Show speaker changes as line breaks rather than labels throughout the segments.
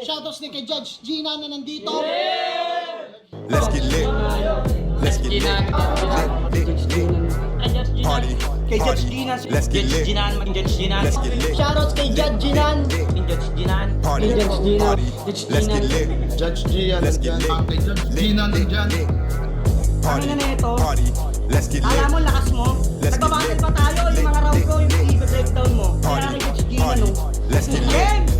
Shoutouts din kay Judge Gina na nandito.
Let's get lit. Let's get lit. Lit, lit, lit. Party.
Kay Judge
Party.
Ginan.
Let's get lit.
Ginan, maging Judge Ginan.
Let's get lit.
Shoutouts kay Judge Ginan.
Maging Judge Ginan.
Party.
Judge Gina.
Party. Let's get
Gina.
lit.
Judge Gian,
Let's get lit.
Kay Judge Gina.
Party.
Ano nito?
Party. Let's get
mo
lit.
lakas mo?
Let's get
Nagbabattle
lit.
pa tayo, yung mga round ko, yung i-breakdown mo. Kaya
Party.
kay Judge
Party.
no?
Let's get lit.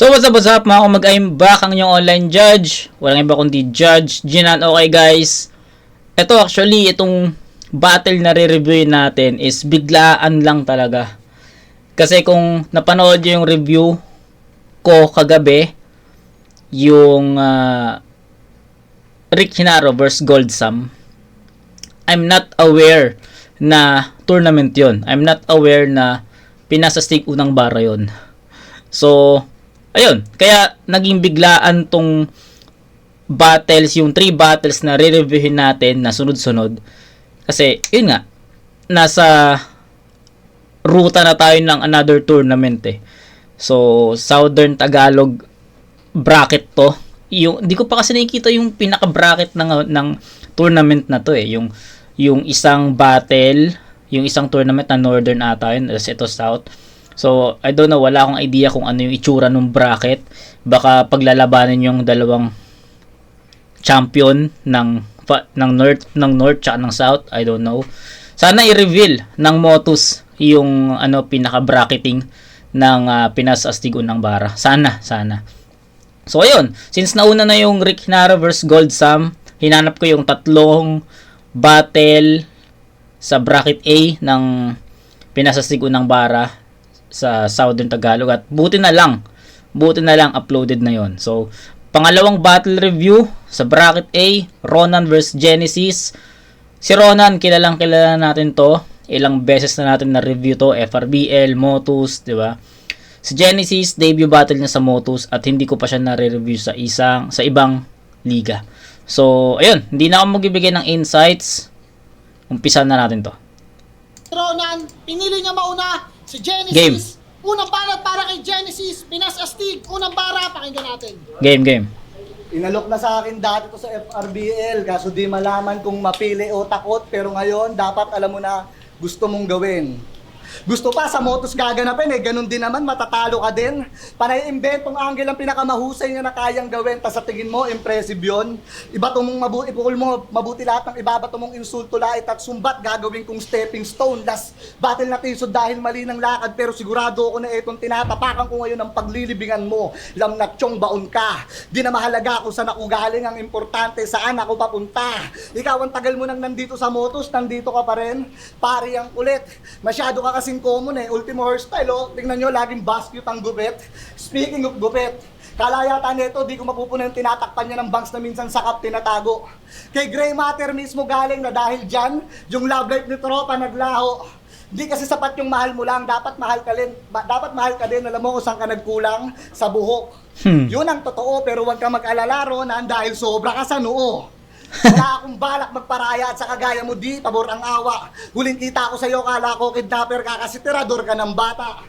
So what's up, what's up mga kumag I'm back ang inyong online judge. Walang iba kundi judge. Jinan, okay guys. Ito actually, itong battle na re-review natin is biglaan lang talaga. Kasi kung napanood yung review ko kagabi, yung ah, Rick Hinaro vs. Gold Sam, I'm not aware na tournament yon. I'm not aware na pinasastig unang bara yon. So, ayun. Kaya, naging biglaan tong battles, yung three battles na re-reviewin natin na sunod-sunod. Kasi, yun nga, nasa ruta na tayo ng another tournament eh. So, Southern Tagalog bracket to. Yung, di ko pa kasi nakikita yung pinaka-bracket ng, ng tournament na to eh. Yung, yung isang battle, yung isang tournament na Northern ata yun, ito South. So, I don't know, wala akong idea kung ano yung itsura ng bracket. Baka paglalabanan yung dalawang champion ng ng North ng North tsaka ng South, I don't know. Sana i-reveal ng Motus yung ano pinaka-bracketing ng uh, Pinas Astig Unang Bara. Sana, sana. So ayun, since nauna na yung Rick Hinara vs Gold Sam, hinanap ko yung tatlong battle sa bracket A ng Pinas Astig Unang Bara sa Southern Tagalog at buti na lang buti na lang uploaded na yon so pangalawang battle review sa bracket A Ronan vs Genesis. Si Ronan kilalang kilala natin to. Ilang beses na natin na review to FRBL Motus di ba? Si Genesis debut battle niya sa Motus at hindi ko pa siya na-review sa isang sa ibang liga. So ayun hindi na ako magbibigay ng insights. Umpisa na natin to.
Ronan, pinili niya mauna si Genesis.
Game.
Unang barat para kay Genesis. Pinas Astig. Unang bara, pakinggan natin.
game game
Inalok na sa akin dati to sa FRBL kaso di malaman kung mapili o takot pero ngayon dapat alam mo na gusto mong gawin. Gusto pa sa motos gaganapin eh, ganun din naman, matatalo ka din. Panay inventong angle ang pinakamahusay niya na kayang gawin, tas sa tingin mo, impressive yun. Iba mong mabuti, ipukul mo mabuti lahat ng ibabato mong insulto lait at sumbat gagawin kong stepping stone. Last battle na tiso dahil mali ng lakad pero sigurado ako na itong tinatapakan ko ngayon ang paglilibingan mo. Lam na tiyong baon ka. Di na mahalaga kung saan ako galing, ang importante saan ako papunta. Ikaw ang tagal mo nang nandito sa motos, nandito ka pa rin. Pari ang kulit. Masyado ka kasing common eh. Ultimo hairstyle oh. Tingnan nyo, laging basket ang gupit. Speaking of gupit, Kala yata nito, di ko mapupunan yung tinatakpan niya ng banks na minsan sakap tinatago. Kay Gray Matter mismo galing na dahil dyan, yung love life ni Tropa naglaho. Hindi kasi sapat yung mahal mo lang, dapat mahal ka din. Ba- dapat mahal ka din, alam mo kung saan ka nagkulang? Sa buhok. Yun ang totoo, pero huwag ka mag-alala Ronan dahil sobra ka sa noo. Wala akong balak magparaya at sa kagaya mo di, pabor ang awa. Huling kita ko sa'yo, kala ko kidnapper ka kasi tirador ka ng bata.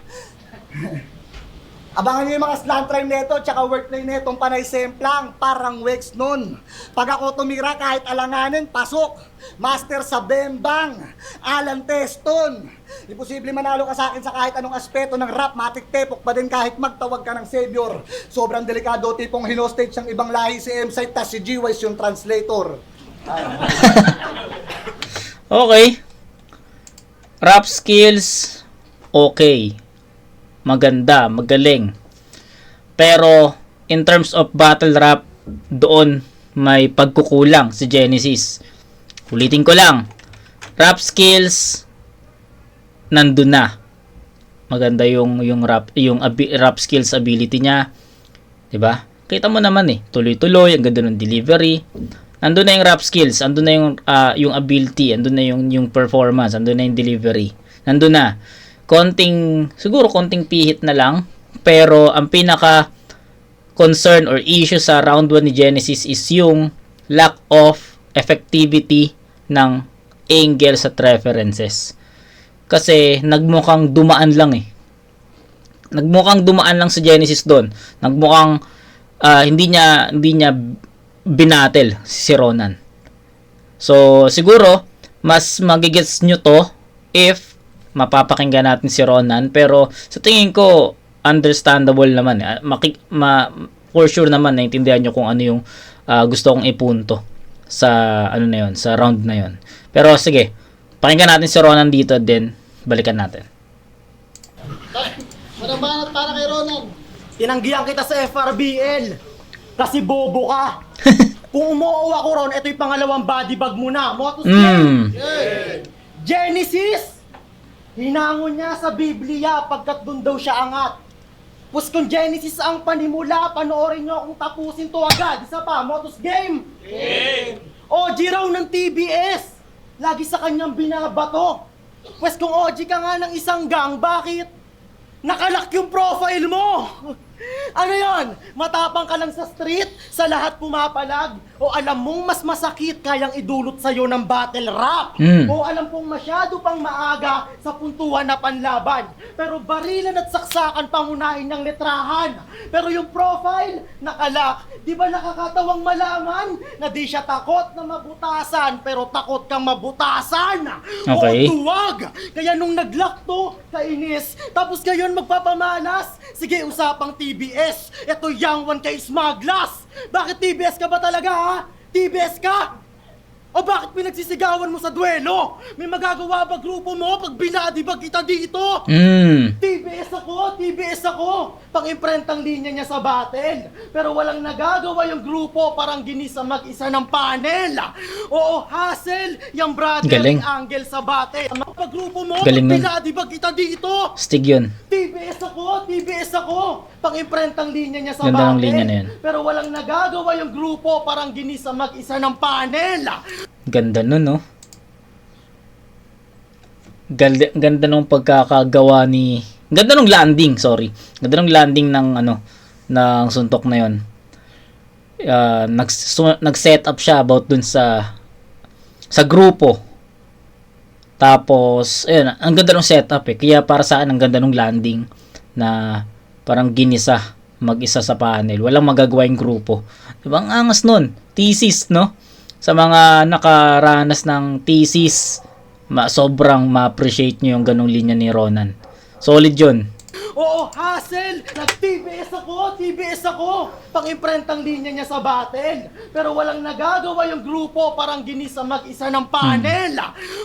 Abangan nyo yung mga slant rhyme neto tsaka wordplay netong panay semplang, parang Wex nun. Pag ako tumira kahit alanganin, pasok. Master sa Bembang, Alan Teston. Imposible manalo ka sa akin sa kahit anong aspeto ng rap, matik tepok pa din kahit magtawag ka ng savior. Sobrang delikado, tipong hinostage ng ibang lahi si M-Site, tas si G-Wise yung translator.
Okay. Rap skills, okay. Maganda, magaling. Pero, in terms of battle rap, doon may pagkukulang si Genesis. Ulitin ko lang. Rap skills, nandun na. Maganda yung yung rap yung abi, rap skills ability niya. 'Di ba? Kita mo naman eh, tuloy-tuloy, ang ganda ng delivery. Andun na yung rap skills, andun na yung ah, yung ability, andun na yung yung performance, andun na yung delivery. Nandun na. Konting siguro konting pihit na lang, pero ang pinaka concern or issue sa round 1 ni Genesis is yung lack of effectivity ng angles at references. Kasi nagmukhang dumaan lang eh. Nagmukhang dumaan lang sa Genesis doon. Nagmukhang ah, hindi niya hindi niya binatel si Ronan. So siguro mas magigets nyo to if mapapakinggan natin si Ronan pero sa tingin ko understandable naman eh. Maki, ma, for sure naman naintindihan nyo kung ano yung ah, gusto kong ipunto sa ano na yon sa round na yon pero sige pakinggan natin si Ronan dito then balikan natin
Unang banat para kay Ronan.
Tinanggihan kita sa FRBL. Kasi bobo ka. Kung umuo ako ron, ito yung pangalawang body bag mo na. Motos
mm.
Genesis! Hinangon niya sa Biblia pagkat doon daw siya angat. Pus kung Genesis ang panimula, panoorin niyo kung tapusin to agad. Isa pa, Motos Game! Game! OG raw ng TBS! Lagi sa kanyang binabato. Pwes kung OG ka nga ng isang gang, bakit? Nakalak yung profile mo! Ano yon? Matapang ka lang sa street, sa lahat pumapalag, o alam mong mas masakit kayang idulot sa'yo ng battle rap,
Mm.
o alam pong masyado pang maaga sa puntuhan na panlaban, pero barilan at saksakan pangunahin ng letrahan. Pero yung profile, nakalak, di ba nakakatawang malaman na di siya takot na mabutasan, pero takot kang mabutasan?
Okay.
O tuwag! Kaya nung nag-lock to, kainis, tapos ngayon magpapamalas, sige usapang TBS, eto young one kay Smaglas! Bakit TBS ka ba talaga ha? TBS ka? O bakit pinagsisigawan mo sa duelo? May magagawa ba grupo mo pag binadi ba kita dito?
Mm.
TBS ako, TBS ako. Pang-imprentang linya niya sa battle. Pero walang nagagawa yung grupo parang ginisa mag-isa ng panel. Oo, hassle, yung brother
Galing.
angle sa battle. Pag grupo mo,
Galing nun.
pag binadi ba kita dito?
Stig yun.
TBS ako, TBS ako. Pang-imprentang linya niya sa
Ganda ng
battle.
linya na yan.
Pero walang nagagawa yung grupo parang ginisa mag-isa ng panel.
Ganda nun, no? Ganda, ganda nung pagkakagawa ni... Ganda nung landing, sorry. Ganda nung landing ng ano, ng suntok na yon. Uh, nag, su- nag-set up siya about dun sa sa grupo. Tapos, ayun, ang ganda ng setup eh. Kaya para saan ang ganda ng landing na parang ginisa mag-isa sa panel. Walang magagawa yung grupo. Diba? Ang angas nun. Thesis, no? Sa mga nakaranas ng thesis, ma sobrang ma-appreciate nyo yung ganong linya ni Ronan. Solid yun.
Oo, hassle! Nag-TBS ako, TBS ako! Pang-imprentang linya niya sa battle. Pero walang nagagawa yung grupo parang ginisa mag-isa ng panel.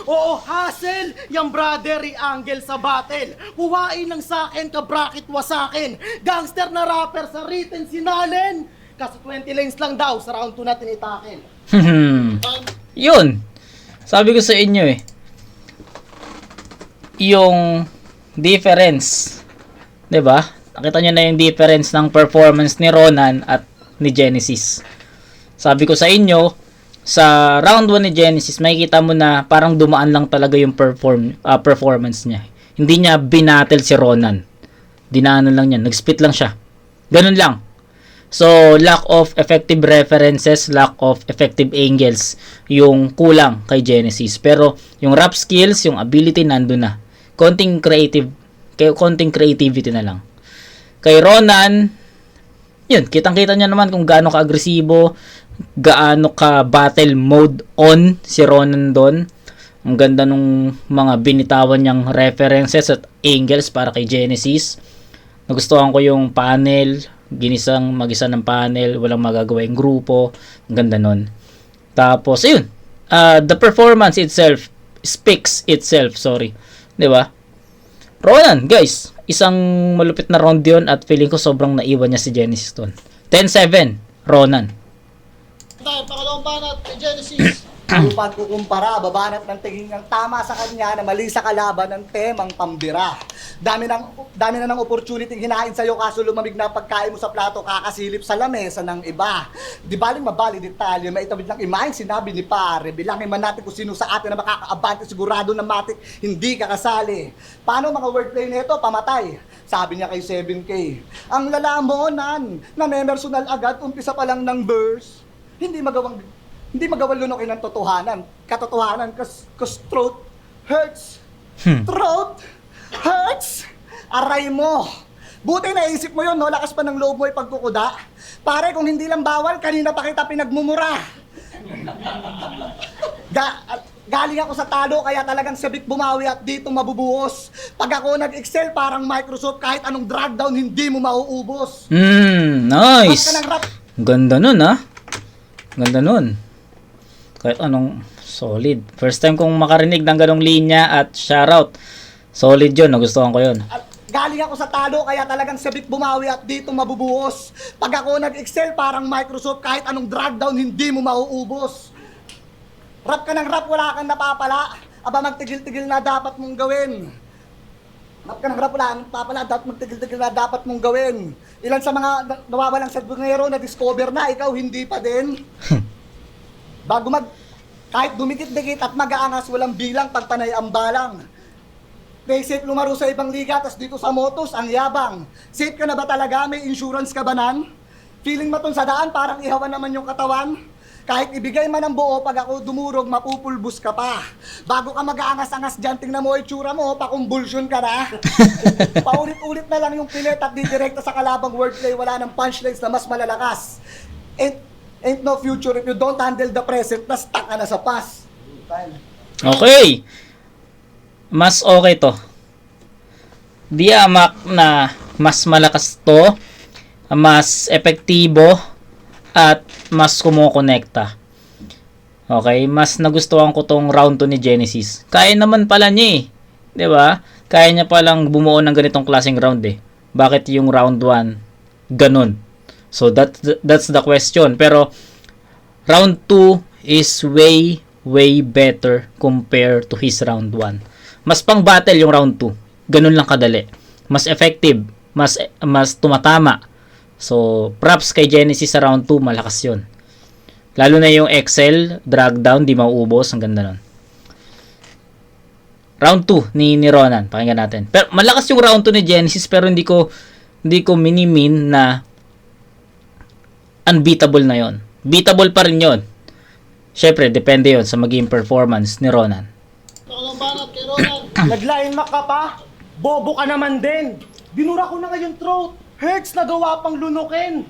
Oo, hassle! Yung brother angle sa battle. Huwain ng sakin ka bracket wasakin. Gangster na rapper sa written sinalin. Kaso 20 lanes lang daw, sa round 2 natin itakin.
Yun. Sabi ko sa inyo eh. Yung difference. 'Di ba? Nakita niyo na yung difference ng performance ni Ronan at ni Genesis. Sabi ko sa inyo, sa round 1 ni Genesis, makikita mo na parang dumaan lang talaga yung perform ah, performance niya. Hindi niya binattle si Ronan. Dinaanan lang niya, nag-spit lang siya. Ganun lang. So, lack of effective references, lack of effective angles, yung kulang kay Genesis. Pero, yung rap skills, yung ability, nandun na. Konting creative, kay konting creativity na lang. Kay Ronan, yun, kitang-kita niya naman kung gaano ka-agresibo, gaano ka battle mode on si Ronan doon. Ang ganda nung mga binitawan niyang references at angles para kay Genesis. Nagustuhan ko yung panel, ginisang mag-isa ng panel, walang magagawa yung grupo. Ang ganda nun. Tapos, ayun. Uh, the performance itself speaks itself, sorry. 'Di ba? Ronan, guys, isang malupit na round yun at feeling ko sobrang naiwan niya si Genesis doon. 10-7, Ronan.
Tayo, pangalawang banat kay Genesis.
Upang kukumpara, babanat ng tingin ng tama sa kanya na mali sa kalaban ng temang pambira. Dami, ng, dami na ng opportunity hinain sa'yo kaso lumamig na pagkain mo sa plato kakasilip sa lamesa ng iba. Di baling mabali detalye, maitawid lang imahin sinabi ni pare. Bilangin man natin kung sino sa atin na makakaabante sigurado na matik hindi kakasali. Paano mga wordplay nito? Pamatay. Sabi niya kay 7K, ang lalamonan na memersonal agad, umpisa pa lang ng verse. Hindi magawang hindi magawang lunukin ng totohanan. Katotohanan, kas throat hurts. Throat hurts. Aray mo. Buti naisip mo yun, no? Lakas pa ng loob mo ipagkukuda. Pare, kung hindi lang bawal, kanina pa kita pinagmumura. Ga galing ako sa talo, kaya talagang sabik bumawi at dito mabubuhos. Pag ako nag-excel, parang Microsoft, kahit anong drag down, hindi mo mauubos.
Hmm,
Mas
nice. Ganda nun ah. Ganda nun. Kahit anong solid. First time kong makarinig ng ganong linya at shoutout. Solid yun, nagustuhan ko yun.
At galing ako sa talo, kaya talagang sabik bumawi at dito mabubuhos. Pag ako nag-excel, parang Microsoft, kahit anong drag down, hindi mo mauubos. Rap ka ng rap, wala kang napapala. Aba, magtigil-tigil na dapat mong gawin. Rap ka ng rap, wala kang napapala, dapat magtigil-tigil na dapat mong gawin. Ilan sa mga na- nawawalang sa na discover na, ikaw hindi pa din. Bago mag, kahit dumikit-dikit at mag-aangas, walang bilang pagpanay ang balang. Safe lumaro sa ibang liga, tas dito sa motos, ang yabang. Safe ka na ba talaga? May insurance ka ba nan? Feeling mo sa daan, parang ihawan naman yung katawan? Kahit ibigay man ang buo, pag ako dumurog, mapupulbus ka pa. Bago ka mag-aangas-angas dyan, tingnan mo itsura mo, pakumbulsyon ka na. Paulit-ulit na lang yung pilit at didirekta sa kalabang wordplay, wala ng punchlines na mas malalakas. Ain't, ain't no future if you don't handle the present, na stuck ka na sa past.
Okay. Mas okay to. Diamak na mas malakas to, mas epektibo, at mas kumukonekta. Okay, mas nagustuhan ko tong round 2 ni Genesis. Kaya naman pala niya eh. 'Di ba? Kaya niya palang bumuo ng ganitong klaseng round eh. Bakit yung round 1 ganun? So that that's the question. Pero round 2 is way way better compare to his round 1. Mas pang battle yung round 2. Ganun lang kadali. Mas effective, mas mas tumatama. So, props kay Genesis sa round 2, malakas 'yon. Lalo na yung Excel, drag down, di mauubos, ang ganda nun. Round 2 ni, ni Ronan, pakinggan natin. Pero malakas yung round 2 ni Genesis pero hindi ko hindi ko minimin na unbeatable na yon. Beatable pa rin yon. Syempre, depende yon sa maging performance ni Ronan.
Ako lang banat kay Ronan.
Nagline mak ka pa? Bobo ka naman din. Binura ko na ngayon throat. Hurts na gawa pang lunukin.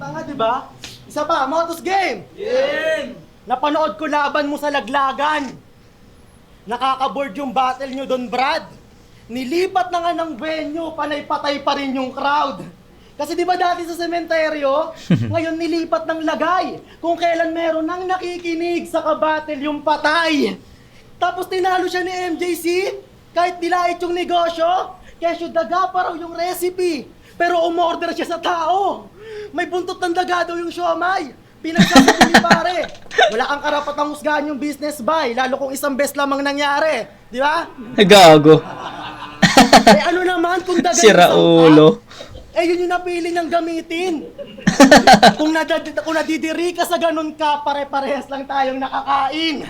Tanga, di ba? Isa pa, Motos Game! Game! Napanood ko laban mo sa laglagan. Nakaka-board yung battle nyo doon, Brad. Nilipat na nga ng venue, panay-patay pa rin yung crowd. Kasi di ba dati sa sementeryo, ngayon nilipat ng lagay. Kung kailan meron nang nakikinig sa kabattle yung patay. Tapos tinalo siya ni MJC, kahit nilait yung negosyo, kesyo daga pa raw yung recipe. Pero umorder siya sa tao. May buntot ng daga daw yung siomay. Pinagsasabi ni pare. Wala kang karapatang husgahan yung business buy, lalo kung isang best lamang nangyari. Di ba?
Gago.
Eh ano naman kung daga
Si
yung isang
Raulo.
cup, Eh yun yung napili niyang gamitin. kung, nadad, kung nadidiri ka sa ganun ka, pare-parehas lang tayong nakakain.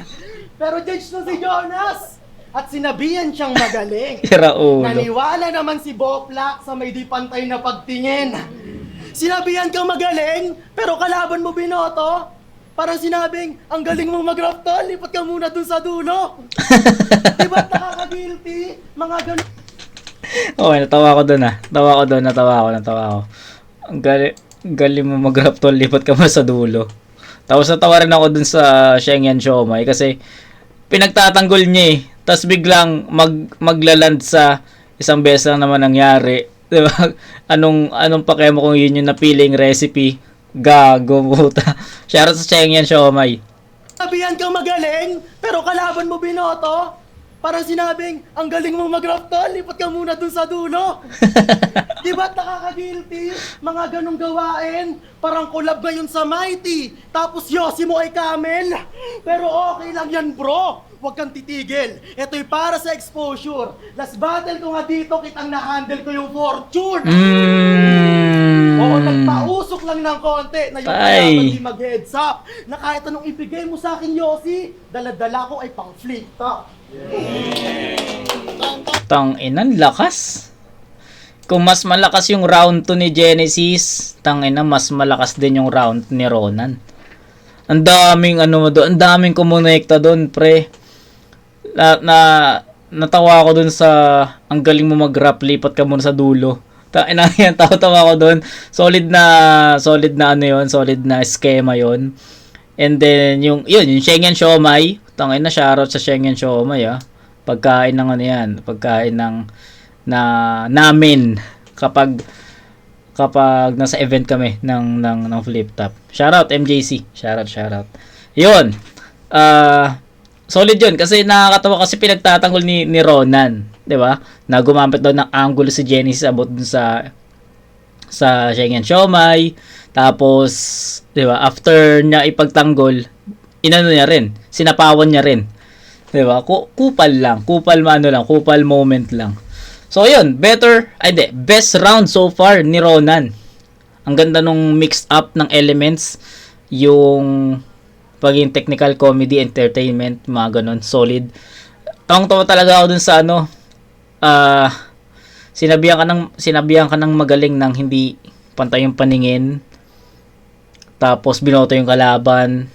Pero judge na si Jonas. At sinabihan siyang magaling.
Si Raulo.
Naniwala naman si Boplak sa may di pantay na pagtingin. Sinabihan kang magaling, pero kalaban mo binoto. Parang sinabing, ang galing mo mag-rap lipat ka muna dun sa dulo. Di ba nakaka-guilty? Mga ganun.
Okay, natawa ko doon ah. Natawa ko doon, natawa ko, natawa ko. Ang gali, galing mo mag-rap tol, lipat ka mo sa dulo. Tapos natawa rin ako dun sa Shengyan Shomai kasi pinagtatanggol niya eh. Tapos biglang mag, maglaland sa isang beses lang naman nangyari. Di ba? Anong, anong pakaya mo kung yun yung napiling recipe? Gago, puta. Shoutout sa Shengyan Shomai.
Sabihan kang magaling, pero kalaban mo binoto. Parang sinabing, ang galing mo mag-rap tol, lipat ka muna dun sa dulo. Di ba't nakaka-guilty? Mga ganong gawain. Parang collab ngayon sa Mighty. Tapos Yossi mo ay Camel. Pero okay lang yan bro. Huwag kang titigil. Ito'y para sa exposure. Last battle ko nga dito, kitang na-handle ko yung fortune.
Mm.
Oo, nagpausok lang ng konti na yung
Ay.
kaya hindi mag-heads up. Na kahit anong ibigay mo sa akin, Yossi, daladala ko ay pang flip top.
Tang inan lakas. Kung mas malakas yung round 2 ni Genesis, tang ina mas malakas din yung round ni Ronan. Ang daming ano doon, ang daming kumonekta doon, pre. Na, na natawa ako doon sa ang galing mo mag-rap, lipat ka muna sa dulo. Ta ina yan, tawa-tawa ako doon. Solid na solid na ano 'yon, solid na schema 'yon. And then yung yun, yung Schengen Siomai, tangin na shoutout sa Schengen Siomai ah. Pagkain ng ano yan, pagkain ng na namin kapag kapag nasa event kami ng ng ng flip top. Shoutout MJC. Shoutout, shoutout. 'Yun. Ah solid 'yun kasi nakakatawa kasi pinagtatanggol ni ni Ronan, 'di ba? Na gumamit daw ng angle si Genesis about dun sa sa Schengen Siomai. Tapos, 'di ba? After niya ipagtanggol, inano niya rin, sinapawan niya rin. 'Di ba? Ku- kupal lang, kupal maano lang, kupal moment lang. So, yun, better, ay di, best round so far ni Ronan. Ang ganda nung mixed up ng elements, yung pagiging technical comedy, entertainment, mga ganun, solid. Tawang-tawa talaga ako dun sa ano, ah, sinabihan ka ng, sinabihan ka ng magaling ng hindi pantay yung paningin, tapos binoto yung kalaban,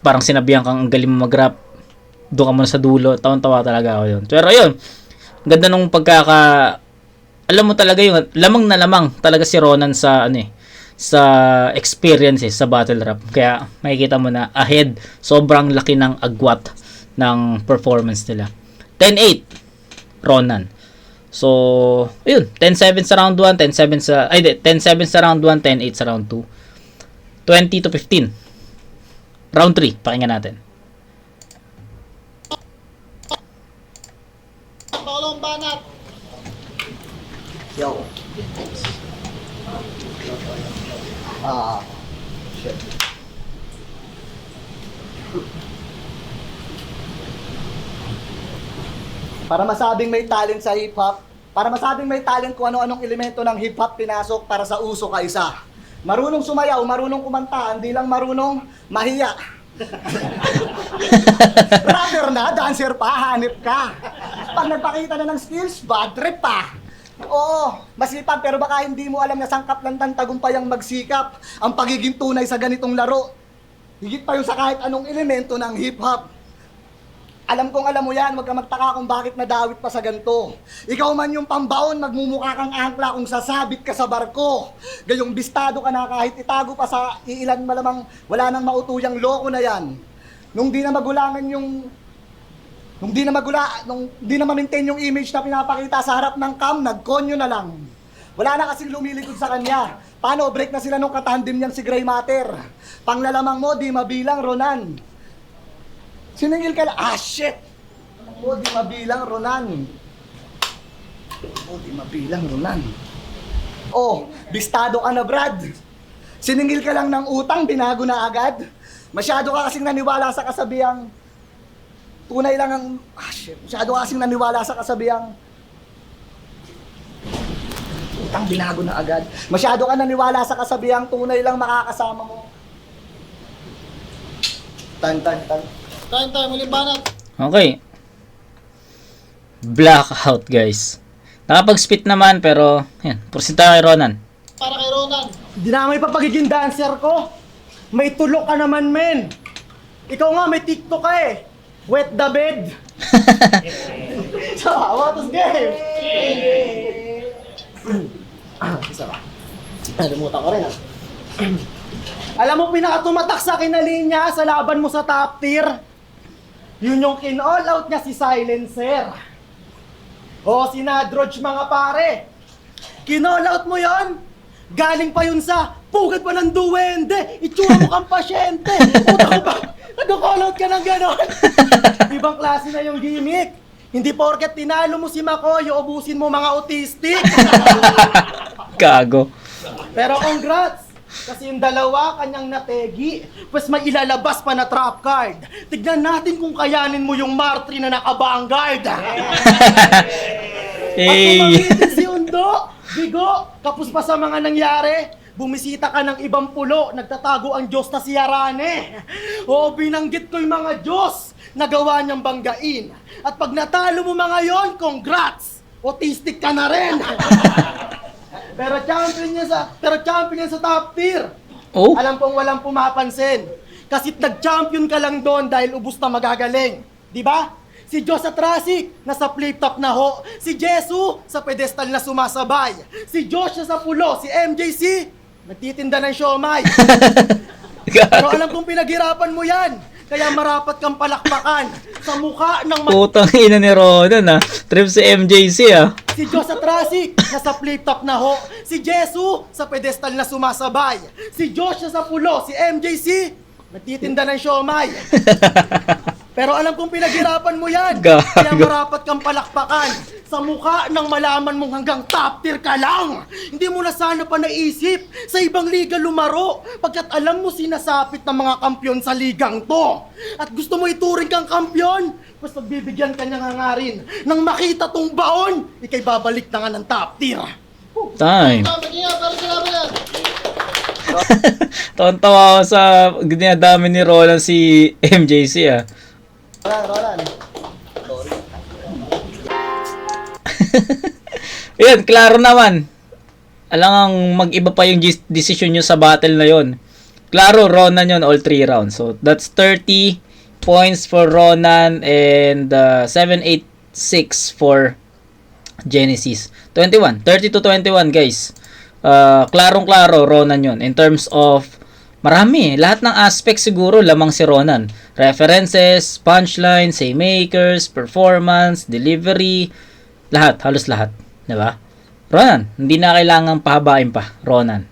parang sinabihan kang ang galing mo mag-rap, doon ka muna sa dulo, tawan-tawa talaga ako yun. Pero yun, ganda nung pagkaka, alam mo talaga yung, lamang na lamang talaga si Ronan sa, ano eh, sa experience eh, sa battle rap. Kaya makikita mo na ahead, sobrang laki ng agwat ng performance nila. 10-8, Ronan. So, ayun, 10-7 sa round 1, 10-7 sa, ay, di, 10-7 sa round 1, 10-8 sa round 2. 20 to 15. Round 3, pakinggan natin.
Paulong banat.
Yo. Ah. Para masabing may talent sa hip-hop, para masabing may talent kung ano-anong elemento ng hip-hop pinasok para sa uso ka isa. Marunong sumayaw, marunong kumanta, hindi lang marunong mahiya. Rapper na, dancer pa, hanip ka. Pag nagpakita na ng skills, bad trip pa. Oo, masipag pero baka hindi mo alam na sangkap ng tagumpay ang magsikap. Ang pagiging tunay sa ganitong laro. Higit pa yung sa kahit anong elemento ng hip-hop. Alam kong alam mo yan, wag ka magtaka kung bakit nadawit pa sa ganito. Ikaw man yung pambaon, magmumukha kang angkla kung sasabit ka sa barko. Gayong bistado ka na kahit itago pa sa iilan malamang wala nang mautuyang loko na yan. Nung di na magulangan yung Nung di na magula, nung di na ma-maintain yung image na pinapakita sa harap ng cam, nagkonyo na lang. Wala na kasing lumilikod sa kanya. Paano, break na sila nung katandim niyang si Gray Matter. Panglalamang mo, di mabilang, Ronan. Siningil ka lang, ah shit! Mo, di mabilang, Ronan. Mo, di mabilang, Ronan. Oh, bistado ka na, Brad. Siningil ka lang ng utang, binago na agad. Masyado ka kasing naniwala sa kasabihang tunay lang ang... Ah, shit. Masyado kasing naniwala sa kasabihang... Utang binago na agad. Masyado ka naniwala sa kasabihang tunay lang makakasama mo. Tan, tan, tan.
Time, time, muling banat.
Okay. Blackout, guys. Nakapag-spit naman, pero, yan, prosita kay Ronan.
Para kay Ronan.
Dinamay pa pagiging dancer ko. May tulok ka naman, men. Ikaw nga, may TikTok ka eh. Wet the bed. so, what is game? Isa pa. Nalimutan ko rin ah. Alam mo, pinakatumatak sa akin na linya sa laban mo sa top tier. Yun yung kin-all out niya si Silencer. O, sinadrodge mga pare. Kin-all out mo yon? Galing pa yun sa pugad pa ng duwende, itsura mo kang pasyente. Puta ko ba? Nag-call out ka ng ganon. Ibang klase na yung gimmick. Hindi porket tinalo mo si Makoy, ubusin mo mga autistic.
Gago.
Pero congrats! Kasi yung dalawa, kanyang nategi. Pues may ilalabas pa na trap card. Tignan natin kung kayanin mo yung Martri na naka-vanguard. At
Hey.
kumagitin si Undo, Bigo, kapos pa sa mga nangyari, bumisita ka ng ibang pulo, nagtatago ang Diyos na si Arane. Oo, binanggit ko yung mga Diyos na gawa niyang banggain. At pag natalo mo mga yon, congrats! Autistic ka na rin! pero champion niya sa pero champion niya sa top tier.
Oh.
Alam kong walang pumapansin. Kasi nag-champion ka lang doon dahil ubus na magagaling. Di ba? Si Diyos sa traffic, nasa flip top na ho. Si Jesu, sa pedestal na sumasabay. Si Joshua sa pulo, si MJC, nagtitinda ng siomay. Pero alam kong pinaghirapan mo yan. Kaya marapat kang palakpakan sa mukha ng
Putang ina ni Ronan ah. Trip si MJC ah.
Si Diyos sa traffic, nasa flip top na ho. Si Jesu, sa pedestal na sumasabay. Si Joshua sa pulo, si MJC, nagtitinda ng siomay. Pero alam kong pinaghirapan mo yan.
Gago.
Kaya marapat kang palakpakan sa mukha ng malaman mong hanggang top tier ka lang. Hindi mo na sana pa naisip sa ibang liga lumaro pagkat alam mo sinasapit ng mga kampyon sa ligang to. At gusto mo ituring kang kampyon, mas pagbibigyan ka niyang hangarin nang makita tong baon, ikay babalik na nga ng top tier.
Time. Tontawa ako sa dinadami ni Roland si MJC ah.
Roland, Roland.
Yun, klaro naman. Alam ang mag-iba pa yung decision nyo sa battle na yon. Klaro, Ronan yun all 3 rounds. So, that's 30 points for Ronan and uh, 786 for Genesis. 21. 30 to 21, guys. Uh, klarong-klaro, Ronan yun. In terms of marami. Lahat ng aspects siguro lamang si Ronan. References, punchlines, makers, performance, delivery, lahat, halos lahat. 'Di ba? Ronan, hindi na kailangang pahabain pa, Ronan.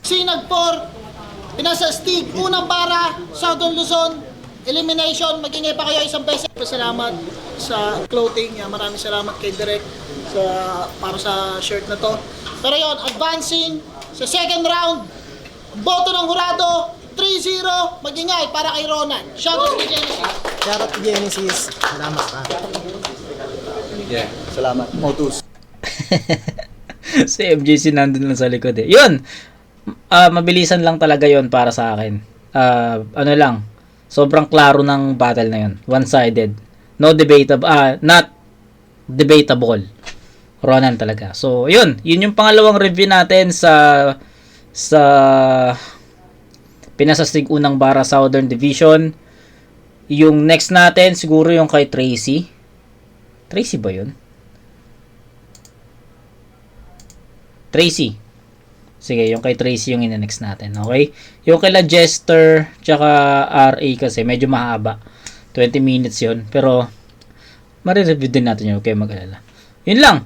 Sinag 4, pinasa Stig, unang para, Southern Luzon, elimination, magingay pa kayo isang beses. Pasalamat sa clothing, maraming salamat kay Direk sa, para sa shirt na to. Pero yon advancing sa second round, boto ng hurado, 3-0, magingay para kay Ronan. Shoutout kay Genesis.
Shoutout to Genesis. Salamat pa. Yeah, salamat. Motus.
si MJC nandun lang sa likod eh. Yun! Ah, mabilisan lang talaga yon para sa akin. Ah, ano lang, sobrang klaro ng battle na yun. One-sided. No debatable, ah, not debatable. Ronan talaga. So, yun. Yun yung pangalawang review natin sa sa pinasastig unang bara Southern Division. Yung next natin, siguro yung kay Tracy. Tracy ba yun? Tracy. Sige, yung kay Tracy yung ina-next natin. Okay? Yung kay Jester, tsaka RA kasi medyo mahaba. 20 minutes yon Pero, marireview din natin yun. Okay, mag-alala. Yun lang.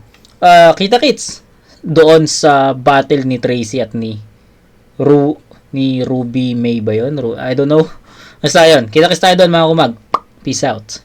Uh, kita kits doon sa battle ni Tracy at ni Ru ni Ruby May ba yun? Ru I don't know. Basta yun. Kita kits tayo doon mga kumag. Peace out.